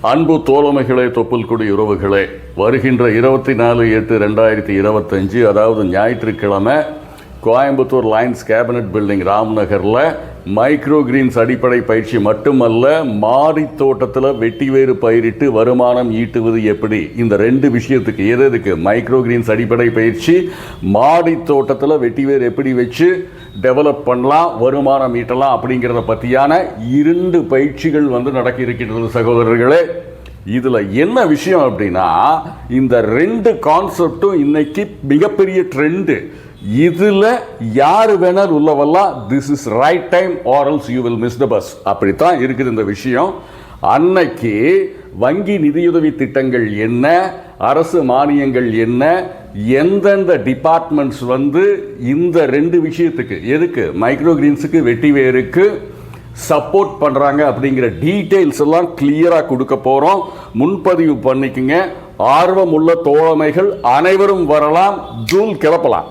அன்பு தோழமைகளே தொப்புள்குடி உறவுகளே வருகின்ற இருபத்தி நாலு எட்டு ரெண்டாயிரத்தி இருபத்தஞ்சு அதாவது ஞாயிற்றுக்கிழமை கோயம்புத்தூர் லைன்ஸ் கேபினட் பில்டிங் ராம்நகரில் மைக்ரோ கிரீன்ஸ் அடிப்படை பயிற்சி மட்டுமல்ல மாடி தோட்டத்தில் வெட்டி வேறு பயிரிட்டு வருமானம் ஈட்டுவது எப்படி? இந்த ரெண்டு விஷயத்துக்கு எது எதுக்கு? மைக்ரோ கிரீன்ஸ் அடிப்படை பயிற்சி மாடி தோட்டத்தில் வெட்டி வேறு எப்படி வச்சு டெவலப் பண்ணலாம் வருமானம் ஈட்டலாம் அப்படிங்கிறத பற்றியான இரண்டு பயிற்சிகள் வந்து நடக்க இருக்கின்றது சகோதரர்களே. இதில் என்ன விஷயம் அப்படின்னா இந்த ரெண்டு கான்செப்டும் இன்னைக்கு மிகப்பெரிய ட்ரெண்டு இதில் யார் வேணால் உள்ள வரலாம். This is right time or else you will miss the bus அப்படித்தான் இருக்குது இந்த விஷயம். அன்னைக்கு வங்கி நிதியுதவி திட்டங்கள் என்ன? அரசு மானியங்கள் என்ன? எந்தெந்த டிபார்ட்மெண்ட்ஸ் வந்து இந்த ரெண்டு விஷயத்துக்கு எதுக்கு? மைக்ரோ கிரீன்ஸுக்கு வெட்டி வேருக்கு சப்போர்ட் பண்ணுறாங்க அப்படிங்கிற டீட்டெயில்ஸ் எல்லாம் கிளியராக கொடுக்க போகிறோம் முன்பதிவு பண்ணிக்கங்க. ஆர்வமுள்ள தோழமைகள் அனைவரும் வரலாம். ஜூல் கிளப்பலாம்.